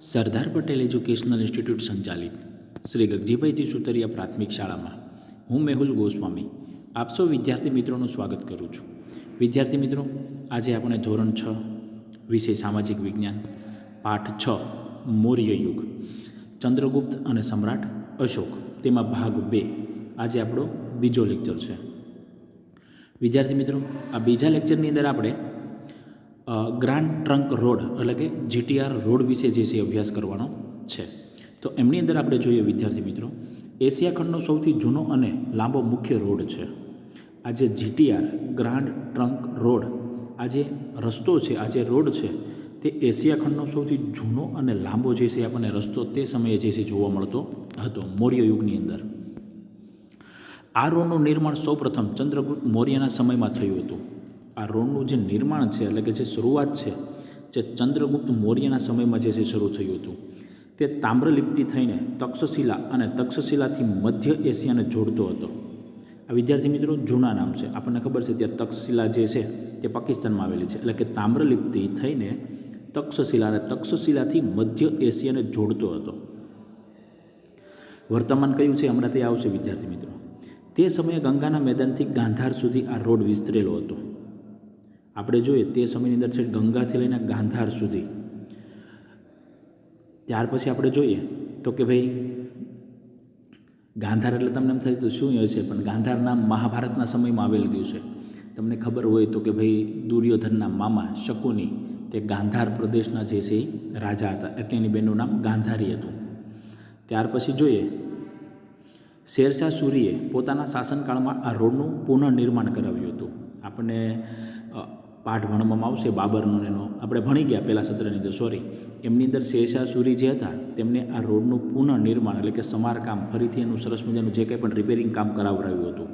Sardar Patel educational institute સંચાલિત. શ્રી ગગજીભાઈજી સુતરિયા પ્રાથમિક શાળામાં. હું મેહુલ ગોસ્વામી. આપ વિદ્યાર્થી મિત્રોનું સ્વાગત કરું છું. વિદ્યાર્થી મિત્રો, આજે આપણે ધોરણ છ, વિષય સામાજિક વિજ્ઞાન, પાઠ છ, મૌર્ય યુગ, ચંદ્રગુપ્ત અને સમ્રાટ અશોક. તેમાં ભાગ બે. આજે આપણો બીજો લેક્ચર છે. વિદ્યાર્થી મિત્રો, આ બીજા લેક્ચરની અંદર આપણે ગ્રાન્ડ ટ્રંક રોડ એટલે કે જીટીઆર રોડ વિશે જે છે અભ્યાસ કરવાનો છે. તો એમની અંદર આપણે જોઈએ વિદ્યાર્થી મિત્રો, એશિયા ખંડનો સૌથી જૂનો અને લાંબો મુખ્ય રોડ છે. આ જે જીટીઆર ગ્રાન્ડ ટ્રંક રોડ આ જે રસ્તો છે, આ જે રોડ છે, તે એશિયા ખંડનો સૌથી જૂનો અને લાંબો જે છે આપણને રસ્તો તે સમયે જે છે જોવા મળતો હતો, મૌર્ય યુગની અંદર. આ રોડનું નિર્માણ સૌપ્રથમ ચંદ્રગુપ્ત મૌર્યના સમયમાં થયું હતું. આ રોડનું જે નિર્માણ છે, એટલે કે જે શરૂઆત છે, જે ચંદ્રગુપ્ત મૌર્યના સમયમાં જે છે શરૂ થયું હતું. તે તામ્રલિપ્તિ થઈને તક્ષશિલા અને તક્ષશિલાથી મધ્ય એશિયાને જોડતો હતો. આ વિદ્યાર્થી મિત્રો, જૂના નામ છે. આપણને ખબર છે ત્યાં તક્ષશિલા જે છે તે પાકિસ્તાનમાં આવેલી છે. એટલે કે તામ્રલિપ્તિ થઈને તક્ષશિલા અને તક્ષશિલાથી મધ્ય એશિયાને જોડતો હતો. વર્તમાન કયું છે? હમણાં તે આવશે વિદ્યાર્થી મિત્રો. તે સમયે ગંગાના મેદાનથી ગાંધાર સુધી આ રોડ વિસ્તરેલો હતો. આપણે જોઈએ તે સમયની અંદર છે ગંગાથી લઈને ગાંધાર સુધી. ત્યાર પછી આપણે જોઈએ તો કે ભાઈ, ગાંધાર એટલે તમને એમ થાય તો શું હશે પણ ગાંધાર નામ મહાભારતના સમયમાં આવેલ ગયું છે. તમને ખબર હોય તો કે ભાઈ, દુર્યોધનના મામા શકુની તે ગાંધાર પ્રદેશના જે છે રાજા હતા. એટલે એની બેનનું નામ ગાંધારી હતું. ત્યાર પછી જોઈએ, શેરશાહ સૂરીએ પોતાના શાસનકાળમાં આ રોડનું પુનઃનિર્માણ કરાવ્યું હતું. આપણને પાઠ ભણવામાં આવશે, બાબરનો એનો. આપણે ભણી ગયા પહેલાં સત્રની અંદર સોરી એમની અંદર શેરશાહ સુરી જે હતા, તેમને આ રોડનું પુનઃનિર્માણ એટલે કે સમારકામ, ફરીથી એનું સરસ મજાનું જે કંઈ પણ રિપેરિંગ કામ કરાવરાવ્યું હતું.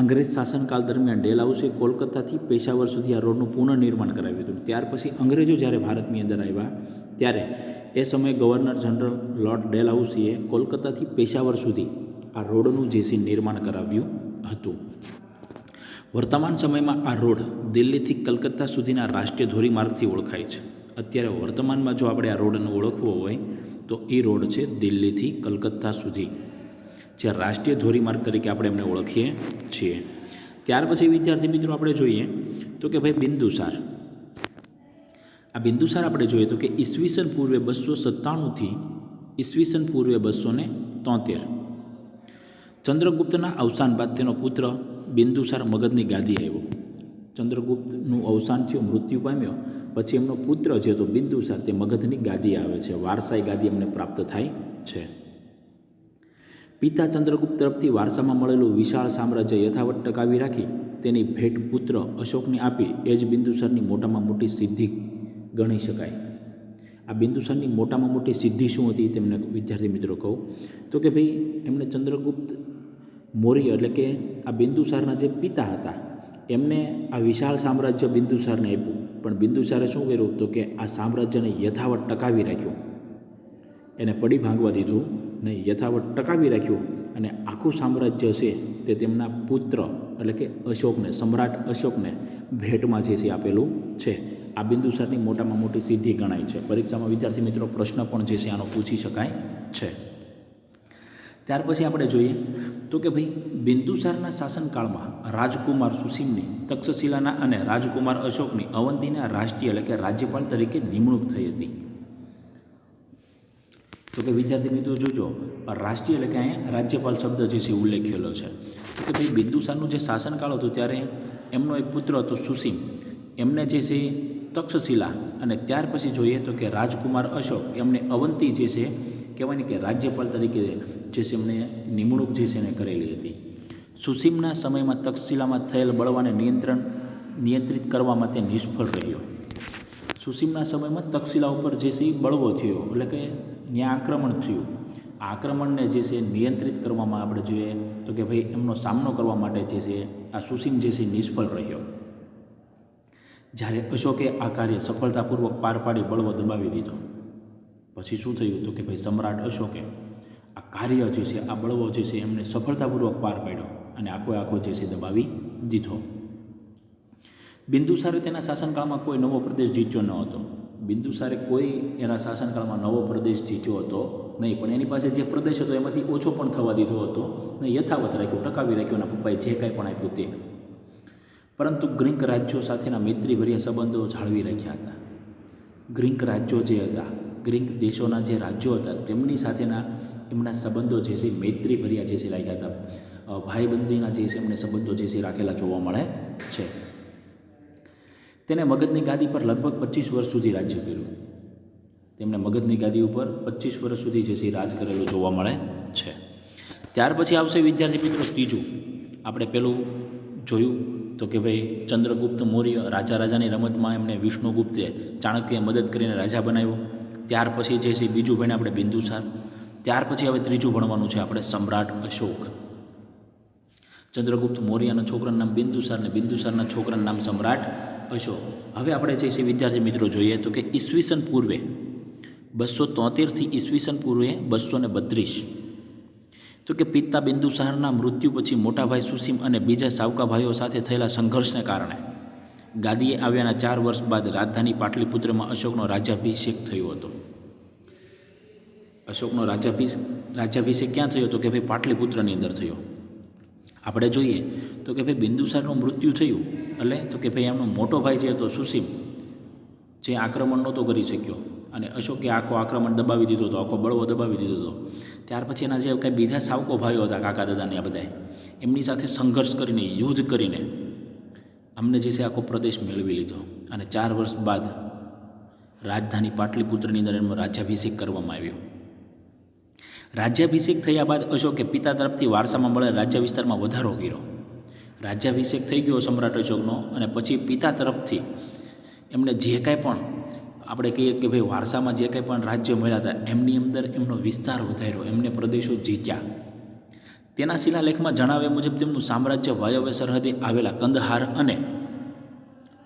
અંગ્રેજ શાસનકાળ દરમિયાન ડેલ હાઉસે કોલકાતાથી પેશાવર સુધી આ રોડનું પુનઃનિર્માણ કરાવ્યું હતું. ત્યાર પછી અંગ્રેજો જ્યારે ભારતની અંદર આવ્યા, ત્યારે એ સમયે ગવર્નર જનરલ લોર્ડ ડેલ હાઉસીએ કોલકાતાથી પેશાવર સુધી આ રોડનું જે છે નિર્માણ કરાવ્યું હતું. વર્તમાન સમયમાં આ રોડ દિલ્હીથી કલકત્તા સુધીના રાષ્ટ્રીય ધોરીમાર્ગથી ઓળખાય છે. અત્યારે વર્તમાનમાં જો આપણે આ રોડને ઓળખવો હોય, તો એ રોડ છે દિલ્હીથી કલકત્તા સુધી, જે રાષ્ટ્રીય ધોરીમાર્ગ તરીકે આપણે એમને ઓળખીએ છીએ. ત્યાર પછી, વિદ્યાર્થી મિત્રો, આપણે જોઈએ તો કે ભાઈ બિંદુસાર. આ બિંદુસાર આપણે જોઈએ તો કે ઈસવીસન પૂર્વે બસો સત્તાણુંથી ઈસવીસન પૂર્વે બસો ને તોતેર. ચંદ્રગુપ્તના અવસાન બાદ તેનો પુત્ર બિંદુસાર મગધની ગાદી આવ્યો. ચંદ્રગુપ્તનું અવસાન થયું, મૃત્યુ પામ્યો. પછી એમનો પુત્ર છે તો બિંદુસાર, તે મગધની ગાદી આવે છે. વારસાઈ ગાદી એમને પ્રાપ્ત થાય છે. પિતા ચંદ્રગુપ્ત તરફથી વારસામાં મળેલું વિશાળ સામ્રાજ્ય યથાવત ટકાવી રાખી, તેની ભેટ પુત્ર અશોકને આપી, એ જ બિંદુસારની મોટામાં મોટી સિદ્ધિ ગણી શકાય. આ બિંદુસારની મોટામાં મોટી સિદ્ધિ શું હતી, તેમને વિદ્યાર્થી મિત્રો કહું. તો કે ભાઈ એમણે ચંદ્રગુપ્ત મૌર્ય એટલે કે આ બિંદુસારના જે પિતા હતા, એમને આ વિશાળ સામ્રાજ્ય બિંદુસારને આપ્યું. પણ બિંદુસારે શું કર્યું તો કે આ સામ્રાજ્યને યથાવત ટકાવી રાખ્યું. એને પડી ભાંગવા દીધું નહીં યથાવત ટકાવી રાખ્યું અને આખું સામ્રાજ્ય છે તે તેમના પુત્ર એટલે કે અશોકને, સમ્રાટ અશોકને ભેટમાં જે છે આપેલું છે. આ બિંદુસારની મોટામાં મોટી સિદ્ધિ ગણાય છે. પરીક્ષામાં વિદ્યાર્થી મિત્રો પ્રશ્ન પણ જે છે આનો પૂછી શકાય છે. ત્યાર પછી આપણે જોઈએ તો કે ભાઈ, બિંદુસારના શાસનકાળમાં રાજકુમાર સુસિમની તક્ષશિલાના અને રાજકુમાર અશોકની અવંતીના રાષ્ટ્રીય એટલે કે રાજ્યપાલ તરીકે નિમણૂક થઈ હતી. તો કે વિદ્યાર્થી મિત્રો જોજો, રાષ્ટ્રીય એટલે કે અહીંયા રાજ્યપાલ શબ્દ જે છે ઉલ્લેખેલો છે. તો કે ભાઈ, બિંદુસારનું જે શાસનકાળ હતો ત્યારે એમનો એક પુત્ર હતો સુસીમ એમને જે છે તક્ષશિલા અને ત્યાર પછી જોઈએ તો કે રાજકુમાર અશોક એમને અવંતી જે છે કહેવાય ને કે રાજ્યપાલ તરીકે જે છે એમને નિમણૂક જે છે એને કરેલી હતી. સુસીમના સમયમાં તક્ષશિલામાં થયેલ બળવાને નિયંત્રણ નિયંત્રિત કરવામાં તે નિષ્ફળ રહ્યો. સુસીમના સમયમાં તક્ષશિલા ઉપર જે છે બળવો થયો, એટલે કે ત્યાં આક્રમણ થયું. આ આક્રમણને જે છે નિયંત્રિત કરવામાં આપણે જોઈએ તો કે ભાઈ એમનો સામનો કરવા માટે જે છે આ સુસીમ જે છે નિષ્ફળ રહ્યો. જ્યારે અશોકે આ કાર્ય સફળતાપૂર્વક પાર પાડી બળવો દબાવી દીધો. પછી શું થયું તો કે ભાઈ સમ્રાટ અશોકે કાર્ય જે છે, આ બળવો જે છે, એમને સફળતાપૂર્વક પાર પાડ્યો અને આખો આખો જે છે, દબાવી દીધો. બિંદુસારે તેના શાસનકાળમાં કોઈ નવો પ્રદેશ જીત્યો ન હતો. બિંદુસારે કોઈ એના શાસનકાળમાં નવો પ્રદેશ જીત્યો હતો નહીં, પણ એની પાસે જે પ્રદેશ હતો, એમાંથી ઓછો પણ થવા દીધો હતો ને યથાવત રાખ્યો, ટકાવી રાખ્યો એના પપ્પાએ જે કાંઈ પણ આપ્યું તે. પરંતુ ગ્રીક રાજ્યો સાથેના મૈત્રીભર્યા સંબંધો જાળવી રાખ્યા હતા. ગ્રીક રાજ્યો જે હતા, ગ્રીક દેશોના જે રાજ્યો હતા, તેમની સાથેના એમના સંબંધો જે છે મૈત્રીભર્યા જે છે રાખ્યા હતા. ભાઈ ભાઈબંધીના જે છે એમને સંબંધો જે છે રાખેલા જોવા મળે છે. તેને મગધની ગાદી પર લગભગ પચીસ વર્ષ સુધી રાજ્ય કર્યું. તેમણે મગધની ગાદી ઉપર પચીસ વર્ષ સુધી જે છે રાજ કરેલું જોવા મળે છે. ત્યાર પછી આવશે વિદ્યાર્થી મિત્રો ત્રીજું. આપણે પેલું જોયું તો કે ભાઈ ચંદ્રગુપ્ત મૌર્ય રાજા રાજાની રમતમાં એમને વિષ્ણુગુપ્તે ચાણક્યએ મદદ કરીને રાજા બનાવ્યો. ત્યાર પછી જે છે બીજું ભાઈને આપણે બિંદુસાર ત્યાર પછી હવે ત્રીજું ભણવાનું છે આપણે સમ્રાટ અશોક. ચંદ્રગુપ્ત મૌર્યના છોકરાનું નામ બિંદુસાર ને બિંદુસારના છોકરાનું નામ સમ્રાટ અશોક. હવે આપણે જે છે વિદ્યાર્થી મિત્રો જોઈએ તો કે ઈસવીસન પૂર્વે બસો તોતેરથી ઈસવીસન પૂર્વે બસો ને બત્રીસ. તો કે પિતા બિંદુસારના મૃત્યુ પછી મોટાભાઈ સુસીમ અને બીજા સાવકા ભાઈઓ સાથે થયેલા સંઘર્ષને કારણે ગાદીએ આવ્યાના ચાર વર્ષ બાદ રાજધાની પાટલીપુત્રમાં અશોકનો રાજ્યાભિષેક થયો હતો. અશોકનો રાજ્યાભિષેક રાજ્યાભિષેક ક્યાં થયો? તો કે ભાઈ પાટલીપુત્રની અંદર થયો. આપણે જોઈએ તો કે ભાઈ બિંદુસારનું મૃત્યુ થયું. એટલે તો કે ભાઈ એમનો મોટો ભાઈ જે હતો, સુસીમ, જે આક્રમણ નહોતો કરી શક્યો. અને અશોકે આખો આક્રમણ દબાવી દીધો હતો, આખો બળવો દબાવી દીધો હતો. ત્યાર પછી એના જે કંઈ બીજા સાવકો ભાઈઓ હતા, કાકા દાદાને આ બધાએ, એમની સાથે સંઘર્ષ કરીને, યુદ્ધ કરીને અમને જે છે આખો પ્રદેશ મેળવી લીધો. અને ચાર વર્ષ બાદ રાજધાની પાટલીપુત્રની અંદર એમનો રાજ્યાભિષેક કરવામાં આવ્યો. રાજ્યાભિષેક થયા બાદ અશોકે પિતા તરફથી વારસામાં મળે રાજ્ય વિસ્તારમાં વધારો કર્યો. રાજ્યાભિષેક થઈ ગયો સમ્રાટ અશોકનો અને પછી પિતા તરફથી એમને જે કાંઈ પણ આપણે કહીએ કે ભાઈ વારસામાં જે કાંઈ પણ રાજ્ય મળ્યા હતા, એમની અંદર એમનો વિસ્તાર વધાર્યો, એમને પ્રદેશો જીત્યા. તેના શિલાલેખમાં જણાવ્યા મુજબ તેમનું સામ્રાજ્ય વાયવ્ય સરહદે આવેલા કંદહાર અને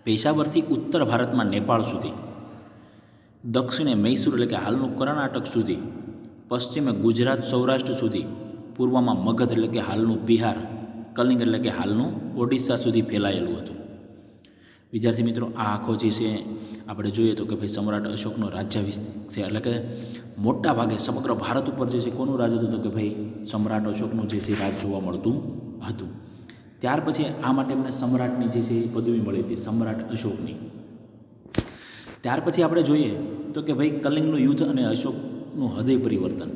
પેશાવરથી ઉત્તર ભારતમાં નેપાળ સુધી, દક્ષિણે મૈસૂર એટલે કે હાલનું કર્ણાટક સુધી પશ્ચિમે ગુજરાત સૌરાષ્ટ્ર સુધી, પૂર્વમાં મગધ એટલે કે હાલનું બિહાર કલિંગ એટલે કે હાલનું ઓડિશા સુધી ફેલાયેલું હતું. વિદ્યાર્થી મિત્રો, આ આખો જે છે, આપણે જોઈએ તો કે ભાઈ સમ્રાટ અશોકનો રાજ્યાભિષેક છે, એટલે કે મોટા ભાગે સમગ્ર ભારત ઉપર જે છે, કોનું રાજ હતું તો કે ભાઈ સમ્રાટ અશોકનું જે છે, રાજ જોવા મળતું હતું. ત્યાર પછી આ માટે એમને સમ્રાટની જે છે એ પદવી મળી હતી, સમ્રાટ અશોકની. ત્યાર પછી આપણે જોઈએ તો કે ભાઈ કલિંગનું યુદ્ધ અને અશોકનું હૃદય પરિવર્તન.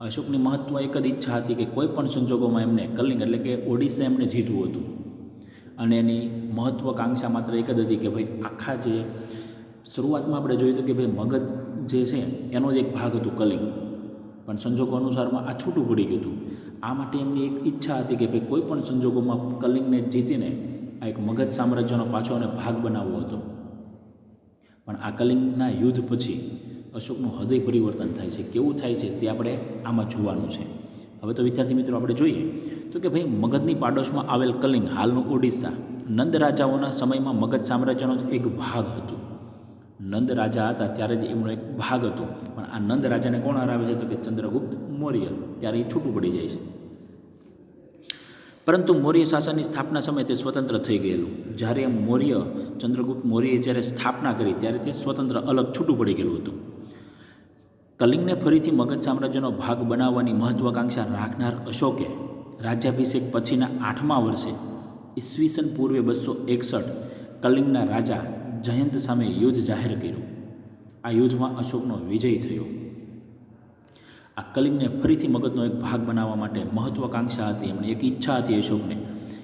અશોકની મહત્ત્વ એક જ ઈચ્છા હતી કે કોઈ પણ સંજોગોમાં એમને કલિંગ એટલે કે ઓડિશા એમને જીતવું હતું. અને એની મહત્ત્વાકાંક્ષા માત્ર એક જ હતી કે ભાઈ આખા જે શરૂઆતમાં આપણે જોયું હતું કે ભાઈ મગજ જે છે એનો જ એક ભાગ હતું કલિંગ. પણ સંજોગો અનુસારમાં આ છૂટું પડી ગયું હતું. આ માટે એમની એક ઈચ્છા હતી કે ભાઈ કોઈ પણ સંજોગોમાં કલિંગને જીતીને આ એક મગધ સામ્રાજ્યનો પાછો અને ભાગ બનાવવો હતો. પણ આ કલિંગના યુદ્ધ પછી અશોકનું હૃદય પરિવર્તન થાય છે, કેવું થાય છે તે આપણે આમાં જોવાનું છે. હવે તો વિદ્યાર્થી મિત્રો આપણે જોઈએ તો કે ભાઈ મગધની પાડોશમાં આવેલ કલિંગ હાલનું ઓડિશા નંદ રાજાઓના સમયમાં મગધ સામ્રાજ્યનો જ એક ભાગ હતો. નંદ રાજા હતા ત્યારે જ એમનો એક ભાગ હતો. પણ આ નંદ રાજાને કોણ હરાવે છે તો કે ચંદ્રગુપ્ત મૌર્ય, ત્યારે એ છૂટું પડી જાય છે. પરંતુ મૌર્ય શાસનની સ્થાપના સમયે તે સ્વતંત્ર થઈ ગયેલું. જ્યારે મૌર્ય, ચંદ્રગુપ્ત મૌર્યએ જ્યારે સ્થાપના કરી, ત્યારે તે સ્વતંત્ર અલગ છૂટું પડી ગયેલું હતું. કલિંગને ફરીથી મગધ સામ્રાજ્યનો ભાગ બનાવવાની મહત્વાકાંક્ષા રાખનાર અશોકે રાજ્યાભિષેક પછીના આઠમા વર્ષે ઈસવીસન પૂર્વે બસો એકસઠ કલિંગના રાજા જયંત સામે યુદ્ધ જાહેર કર્યું. આ યુદ્ધમાં અશોકનો વિજય થયો. આ કલિંગને ફરીથી મગધનો એક ભાગ બનાવવા માટે મહત્વાકાંક્ષા હતી. એમની એક ઈચ્છા હતી અશોકને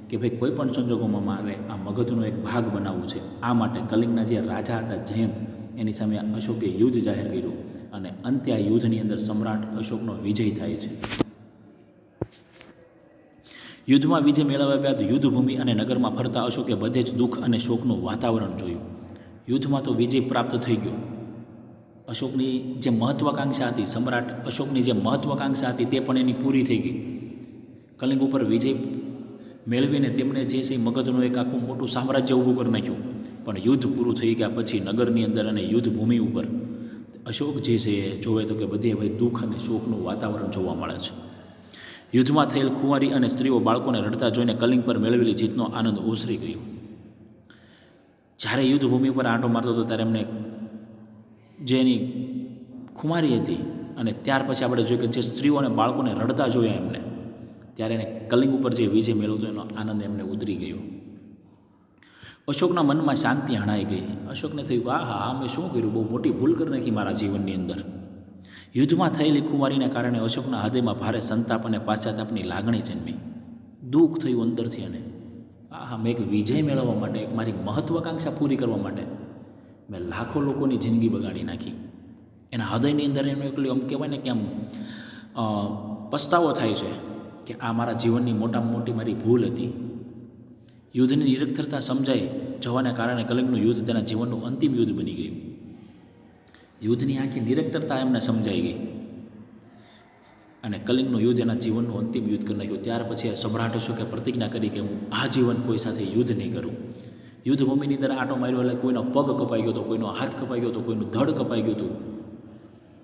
કે ભાઈ કોઈ પણ સંજોગોમાં મારે આ મગધનો એક ભાગ બનાવવું છે. આ માટે કલિંગના જે રાજા હતા જયંત, એની સામે અશોકે યુદ્ધ જાહેર કર્યું. અને અંતે આ યુદ્ધની અંદર સમ્રાટ અશોકનો વિજય થાય છે. યુદ્ધમાં વિજય મેળવ્યા બાદ યુદ્ધભૂમિ અને નગરમાં ફરતા અશોકે બધે જ દુઃખ અને શોકનું વાતાવરણ જોયું. યુદ્ધમાં તો વિજય પ્રાપ્ત થઈ ગયો. અશોકની જે મહત્વાકાંક્ષા હતી, સમ્રાટ અશોકની જે મહત્વાકાંક્ષા હતી તે પણ એની પૂરી થઈ ગઈ. કલિંગ ઉપર વિજય મેળવીને તેમણે જે છે મગધનું એક આખું મોટું સામ્રાજ્ય ઊભું કરી નાખ્યું. પણ યુદ્ધ પૂરું થઈ ગયા પછી નગરની અંદર અને યુદ્ધ ભૂમિ ઉપર અશોક જે છે એ જોવે તો કે બધે ભાઈ દુઃખ અને શોકનું વાતાવરણ જોવા મળે છે. યુદ્ધમાં થયેલ કુંવારી અને સ્ત્રીઓ બાળકોને રડતા જોઈને કલિંગ પર મેળવેલી જીતનો આનંદ ઓસરી ગયો. જ્યારે યુદ્ધભૂમિ પર આંટો મારતો હતો ત્યારે એમને જે એની ખુમારી હતી અને ત્યાર પછી આપણે જોઈએ કે જે સ્ત્રીઓ અને બાળકોને રડતા જોયા એમને, ત્યારે એને કલિંગ ઉપર જે વિજય મેળવતો એનો આનંદ એમને ઉતરી ગયો. અશોકના મનમાં શાંતિ હણાઈ ગઈ. અશોકને થયું કે આ હા મેં શું કર્યું? બહુ મોટી ભૂલ કરી નાખી મારા જીવનની અંદર. યુદ્ધમાં થયેલી ખુમારીને કારણે અશોકના હૃદયમાં ભારે સંતાપ અને પાશ્ચાતાપની લાગણી જન્મી. દુઃખ થયું અંદરથી અને આ હા મેં એક વિજય મેળવવા માટે, એક મારી મહત્વાકાંક્ષા પૂરી કરવા માટે મેં લાખો લોકોની જિંદગી બગાડી નાખી. એના હૃદયની અંદર એનું એકલું આમ કહેવાય ને કે આમ પસ્તાવો થાય છે કે આ મારા જીવનની મોટામાં મોટી મારી ભૂલ હતી. યુદ્ધની નિરક્ષરતા સમજાઈ જવાના કારણે કલિંગનું યુદ્ધ તેના જીવનનું અંતિમ યુદ્ધ બની ગયું. યુદ્ધની આખી નિરક્ષરતા એમને સમજાઈ ગઈ. અને કલિંગનું યુદ્ધ એના જીવનનું અંતિમ યુદ્ધ કરી નાખ્યું. ત્યાર પછી સમ્રાટ અશોકે પ્રતિજ્ઞા કરી કે હું આ જીવન કોઈ સાથે યુદ્ધ નહીં કરું. યુદ્ધભૂમિની અંદર આટો માર્યો એટલે કોઈનો પગ કપાઈ ગયો હતો કોઈનો હાથ કપાઈ ગયો હતો કોઈનું ધડ કપાઈ ગયું હતું.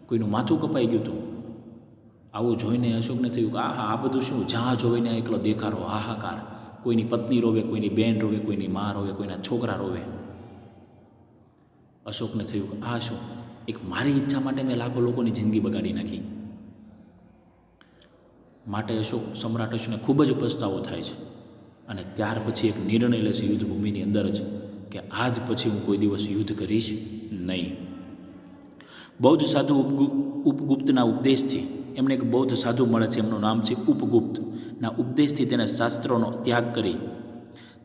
કોઈનું માથું કપાઈ ગયું હતું. આવું જોઈને અશોકને થયું કે આ આ બધું શું? જ્યાં જોઈને એકલો દેખારો હાહાકાર. કોઈની પત્ની રોવે, કોઈની બેન રોવે, કોઈની મા રોવે, કોઈના છોકરા રોવે. અશોકને થયું કે આ શું? એક મારી ઈચ્છા માટે મેં લાખો લોકોની જિંદગી બગાડી નાખી. માટે અશોક સમ્રાટ અશોકને ખૂબ જ પસ્તાવો થાય છે. અને ત્યાર પછી એક નિર્ણય લે છે યુદ્ધભૂમિની અંદર જ કે આજ પછી હું કોઈ દિવસ યુદ્ધ કરીશ નહીં. બૌદ્ધ સાધુ ઉપગુ- ઉપગુપ્તના ઉપદેશથી એમને એક બૌદ્ધ સાધુ મળે છે, એમનું નામ છે ઉપગુપ્ત. ના ઉપદેશથી તેને શાસ્ત્રોનો ત્યાગ કરી.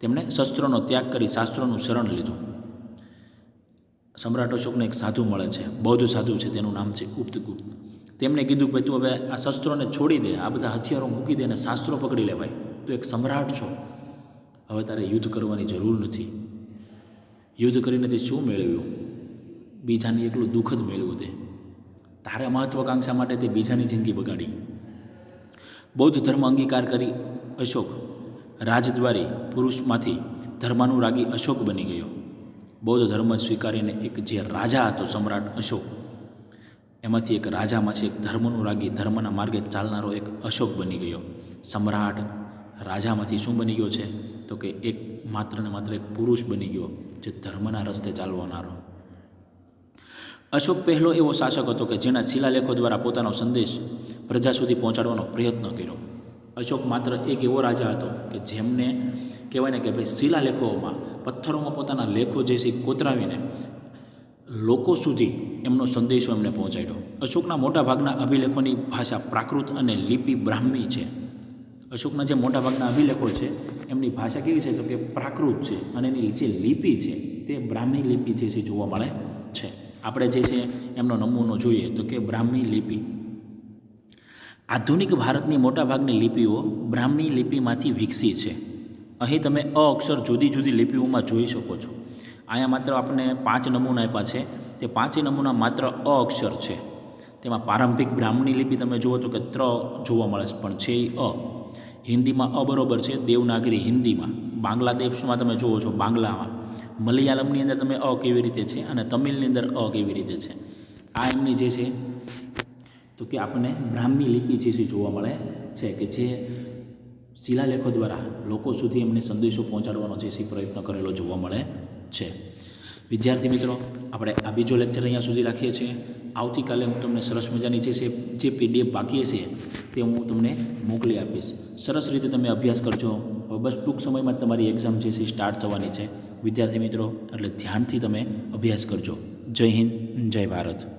તેમણે શસ્ત્રોનો ત્યાગ કરી, શાસ્ત્રોનું શરણ લીધું. સમ્રાટ અશોકને એક સાધુ મળે છે, બૌદ્ધ સાધુ છે, તેનું નામ છે ઉપ્તગુપ્ત તેમણે કીધું, ભાઈ, તું હવે આ શસ્ત્રોને છોડી દે, આ બધા હથિયારો મૂકી દે અને શાસ્ત્રો પકડી લે ભાઈ તું એક સમ્રાટ છો. હવે તારે યુદ્ધ કરવાની જરૂર નથી. યુદ્ધ કરીને તે શું મેળવ્યું? બીજાને એકલું દુઃખ જ મેળવ્યું તે. તારે મહત્વાકાંક્ષા માટે તે બીજાની જિંદગી બગાડી. બૌદ્ધ ધર્મ અંગીકાર કરી અશોક રાજદ્વારી પુરુષમાંથી ધર્માનુરાગી અશોક બની ગયો. બૌદ્ધ ધર્મ સ્વીકારીને એક જે રાજા હતો સમ્રાટ અશોક, એમાંથી એક રાજામાંથી એક ધર્મનુરાગી ધર્મના માર્ગે ચાલનારો એક અશોક બની ગયો. સમ્રાટ રાજામાંથી શું બની ગયો છે? તો કે એક માત્ર ને માત્ર એક પુરુષ બની ગયો, જે ધર્મના રસ્તે ચાલવાનારો. અશોક પહેલો એવો શાસક હતો કે જેના શિલાલેખો દ્વારા પોતાનો સંદેશ પ્રજા સુધી પહોંચાડવાનો પ્રયત્ન કર્યો. અશોક માત્ર એક એવો રાજા હતો કે જેમને કહેવાય ને કે ભાઈ શિલાલેખોમાં, પથ્થરોમાં પોતાના લેખો જે છે કોતરાવીને લોકો સુધી એમનો સંદેશો એમને પહોંચાડ્યો. અશોકના મોટાભાગના અભિલેખોની ભાષા પ્રાકૃત અને લિપિ બ્રાહ્મી છે. અશોકના જે મોટાભાગના અભિલેખો છે, એમની ભાષા કેવી છે તો કે પ્રાકૃત છે અને એની જે લિપિ છે તે બ્રાહ્મી લિપિ જે છે જોવા મળે છે. આપણે જે છે એમનો નમૂનો જોઈએ તો કે બ્રાહ્મી લિપિ. આધુનિક ભારતની મોટાભાગની લિપિઓ બ્રાહ્મી લિપિમાંથી વિકસી છે. અહીં તમે અ અક્ષર જુદી જુદી લિપિઓમાં જોઈ શકો છો. અહીંયા માત્ર આપણને પાંચ નમૂના આપ્યા છે. તે પાંચેય નમૂના માત્ર અ અક્ષર છે. તેમાં પ્રારંભિક બ્રાહ્મણી લિપિ તમે જુઓ તો કે ત્ર જોવા મળે છે, પણ છે એ અ. હિન્દીમાં અ બરોબર છે, દેવનાગરી હિન્દીમાં. બાંગ્લાદેશમાં તમે જુઓ છો, બાંગ્લામાં. મલયાલમની અંદર તમે અ કેવી રીતે છે અને તમિલની અંદર અ કેવી રીતે છે? આ એમની જે છે, તો કે આપણને બ્રાહ્મી લિપિ જે છે જોવા મળે છે કે જે શિલાલેખો દ્વારા લોકો સુધી એમને સંદેશો પહોંચાડવાનો જે છે પ્રયત્ન કરેલો જોવા મળે છે. વિદ્યાર્થી મિત્રો, આપણે આ બીજો લેક્ચર અહીંયા સુધી રાખીએ છીએ. આવતીકાલે હું તમને સરસ મજાની જે છે જે પીડીએફ બાકી હશે તે હું તમને મોકલી આપીશ. સરસ રીતે તમે અભ્યાસ કરજો. બસ ટૂંક સમયમાં તમારી એક્ઝામ જે છે સ્ટાર્ટ થવાની છે. વિદ્યાર્થી મિત્રો, એટલે ધ્યાનથી તમે અભ્યાસ કરજો. જય હિન્દ, જય ભારત.